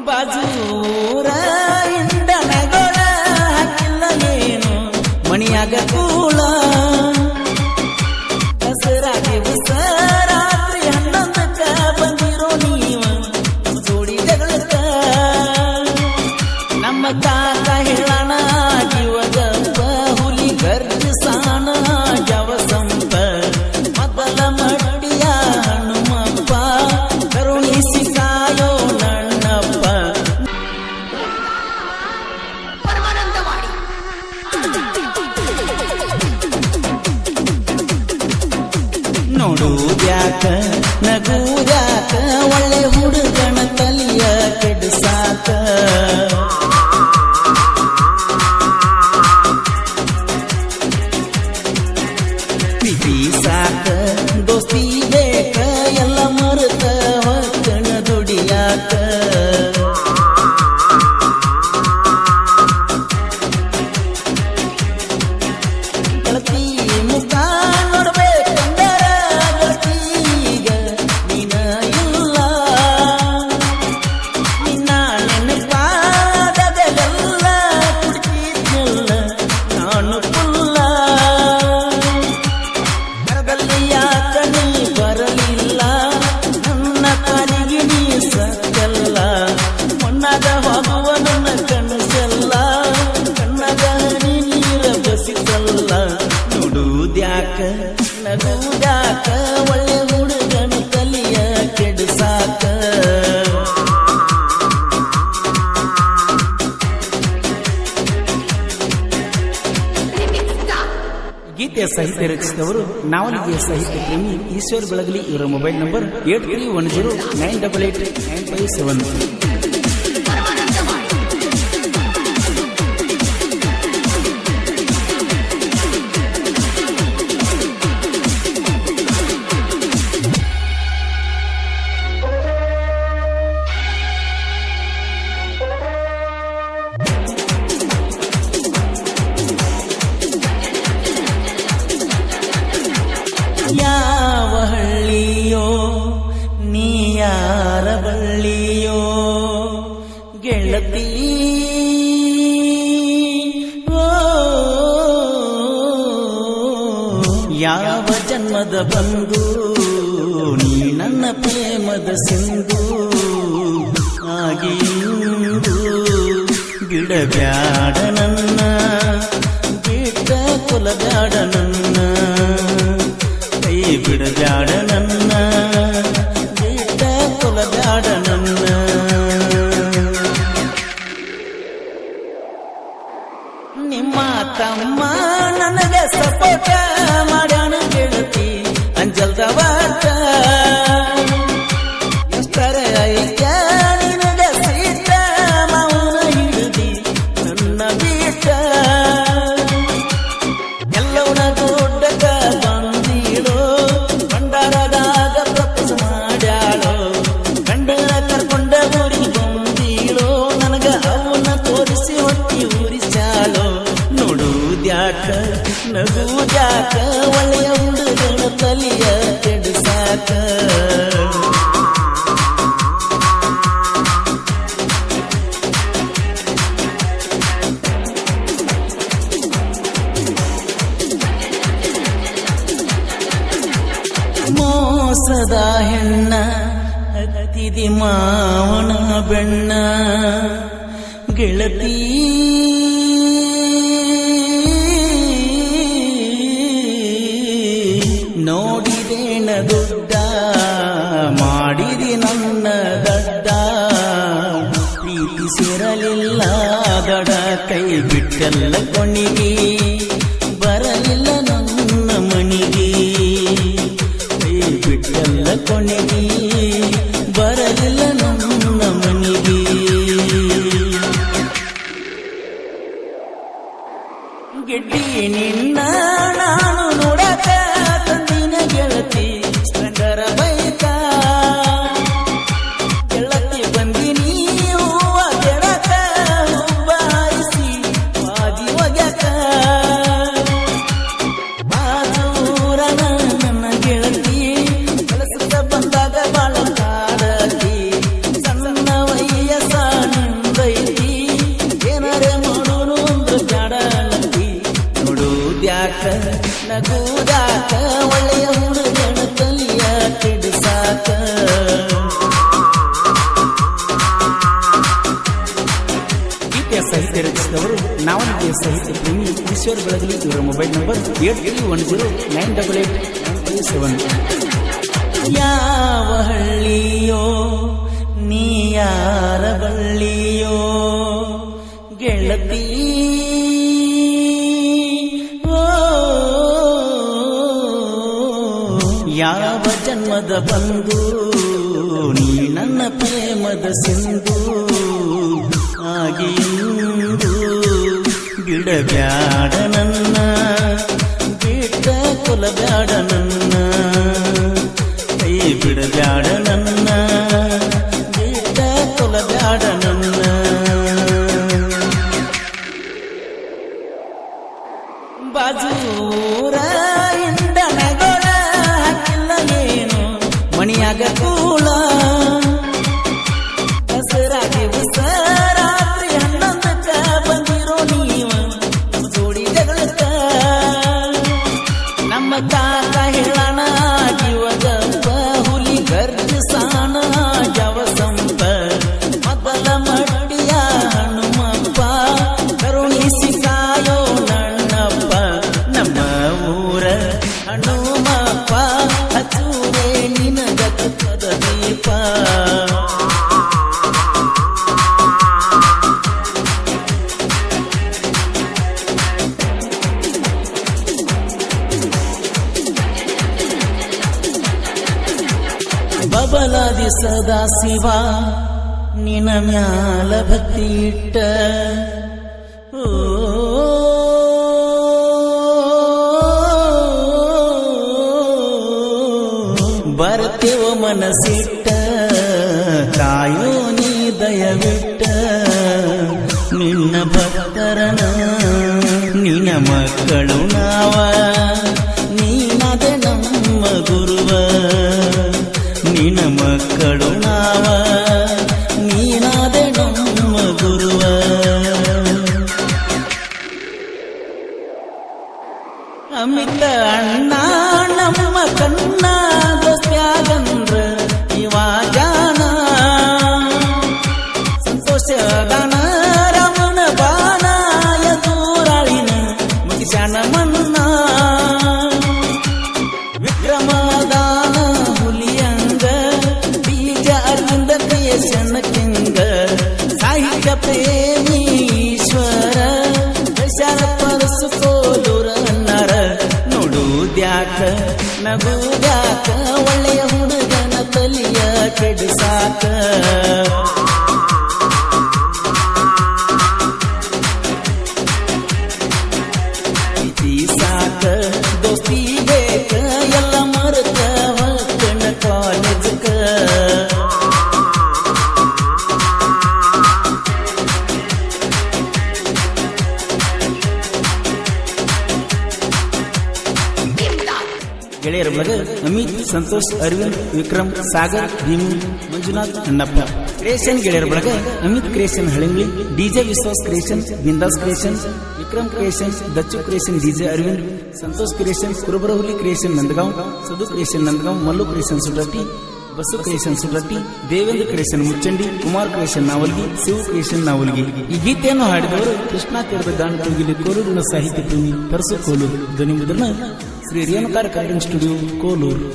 ಬಾಜೂರ ಇಂದನಗಳ ಹಾಕಿಲ್ಲ ನೀನು, ಮಣಿಯಾಗ ಕೂಳ. ದಸರಾ ದಿವಸ ರಾತ್ರಿ ಹನ್ನೊಂದಕ್ಕ ಬಂದಿರೋ ನೀವ ಜೋಡಿ ಜಗಳಕ್ಕ ನಮ್ಮ ತಾತ ಗೀತೆಯ ಸಾಹಿತ್ಯ ರಚಿಸಿದವರು ನಾವಲಿಗೆ ಸಾಹಿತ್ಯ ಪ್ರೇಮಿ ಈಶ್ವರ್ ಬೆಳಗಲಿ ಇವರ mobile number eight three one zero nine double eight nine five seven. ಯಾವ ಜನ್ಮದ ಬಂದು ನೀ ನನ್ನ ಪ್ರೇಮದ ಸಿಂಧು. ಆಗಿ ಗಿಡ ಬ್ಯಾಡ ನನ್ನ ಬಿಟ್ಟ ಕುಲಬ್ಯಾಡ ನನ್ನ. ಕೈ ಬಿಡಬ್ಯಾಡ ನನ್ನ. ತಮ್ಮ ನನಗೆ ಸಪೋಟ ಮಾಡ್ಯಾನ ಹತ್ತಿದಿ ಮಾವನ ಬೆಣ್ಣ, ಗೆಳತಿ ನೋಡಿದೇನ ದೊಡ್ಡ, ಮಾಡಿದಿ ನನ್ನ ದಡ್ಡ. ಪ್ರೀತಿ ಸೇರಲಿಲ್ಲ, ದಡ ಕೈ ಬಿಟ್ಟಲ್ಲ ಕೊಣಿಗೆ ಬರಲಿಲ್ಲ ನನ್ನ ಮಣಿಗೆ. ಕೈ ಬಿಟ್ಟಲ್ಲ ನಿನ್ನ ನಾನು ನೋಡಕ ತಂದಿನ ಗೆಳತಿ ಸ್ಪೆಂಡರ ಬೈತ ಗೆಳತಿ ಬಂದಿನಿ ಹೂವ ಗೆಳಕ ಹಾರಿಸಿ ಬಾದಿ ಒಗ್ಯಕ. ಬಾಜೂರನ ನನ್ನ ಗೆಳತಿ. ಗೀತೆಯ ಸಾಹಿತ್ಯ ರಚಿಸಿದವರು ನಾವನಿಗೆ ಸಾಹಿತ್ಯ ಪ್ರೇಮಿ ಈಶ್ವರ್ ಬೆಳಗಲಿ ಇವರ mobile number eight three one zero nine double eight five seven ಯಾವ ಹಳ್ಳಿಯೋ ಬಂದು ನೀ ನನ್ನ ಪ್ರೇಮದ ಸಿಂಧು. ಆಗಿಂದು ಬಿಡಬ್ಯಾಡ ನನ್ನ ಬಿಟ್ಟ ಕೊಲಬ್ಯಾಡ ನನ್ನ. ಕೈ ಬಿಡಬ್ಯಾಡ ನನ್ನ. ಬಬಲಾದಿ ಸದಾ ಶಿವ ನಿನ ಮ್ಯಾಲ ಭಕ್ತಿ ಇಟ್ಟ. ಬರ್ತೇವ ಮನಸಿಟ್ಟ ಕಾಯೋ ನೀ ದಯವಿಟ್ಟ. ನಿನ್ನ ಭಕ್ತರನ, ನಿನ್ನ ಮಕ್ಕಳು ನಾವ. ನಿನ್ನ ಮಕ್ಕಳು ನಾವ ನೀನಾದೆ ನಮ್ಮ ಗುರುವ. ಅಮಿತ ಅಣ್ಣ ನಮ್ಮ ಕಣ್ಣ ದೋಸ್ತ್ಯಾಗಂದ್ರ ಇವ ಜಾನ ಸಂತೋಷ ನಗುದ್ಯಾಕ ಒಳ್ಳೆಯ ಹುಡುಗನ ತಲಿಯ ಕೆಡಿಸಾಕ. ಗೆಳೆಯರ ಬಳಗ ಅಮಿತ್, ಸಂತೋಷ್, ಅರವಿಂದ್, ವಿಕ್ರಮ್, ಸಾಗರ್, ಭೀಮು, ಮಂಜುನಾಥ್ ಅಣ್ಣಪ್ಪ ಕ್ರಿಯೇಷನ್ ಗೆಳೆಯರ ಬಳಗ Amit creation Halingli DJ Vishwas creation, Bindas creation, Vikram creation, Dachchu creation DJ Aravind, Santosh creation, Kurubarahuli creation, Nandgaon, Sadu creation, Nandgaon, Mallu creation Sudatti Basu creation Sudatti Devendra creation, Mucchandi, Kumar creation, Navalgi, Shiva creation, Navalgi. ಈ ಗೀತೆಯನ್ನು ಹಾಡಿದವರು ಕೃಷ್ಣ ತೀರದ ಗಾನ ತೂಗಿಲಿ ಕೋಲೂರಿನ ಸಾಹಿತ್ಯ ಪ್ರೇಮಿ ಪರಸು ಕೋಲು ಧ್ವನಿ Shri ರೇಣುಕಾರ carton studio Kolur